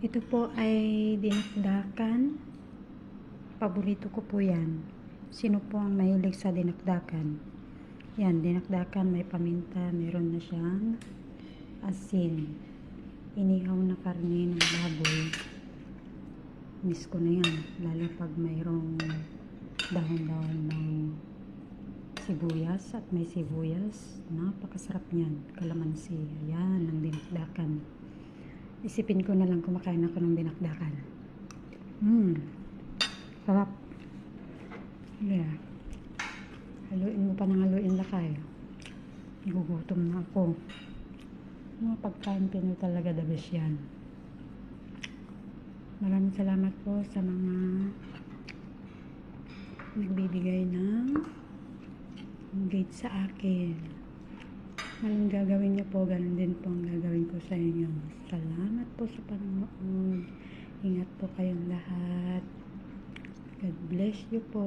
Ito po ay dinakdakan. Paborito ko po yan. Sino po ang mahilig sa dinakdakan? Yan, dinakdakan, may paminta, meron na siyang asin. Inihaw na karne ng baboy. Miss ko na yan. Lalo pag mayroong dahon-dahon ng sibuyas at may sibuyas. Napakasarap niyan. Kalamansi. Ayan, ang dinakdakan. Isipin ko na lang kumakain ako ng dinakdakan. Mmm. Sarap. Yeah. Haluin mo pa ng haluin lakay. Gugutom na ako. Mga pagkain Pinoy talaga the best yan. Maraming salamat po sa mga nagbibigay ng gate sa akin. Anong gagawin niyo po, ganun din po ang gagawin sa inyo. Salamat po sa panonood. Ingat po kayong lahat. God bless you po.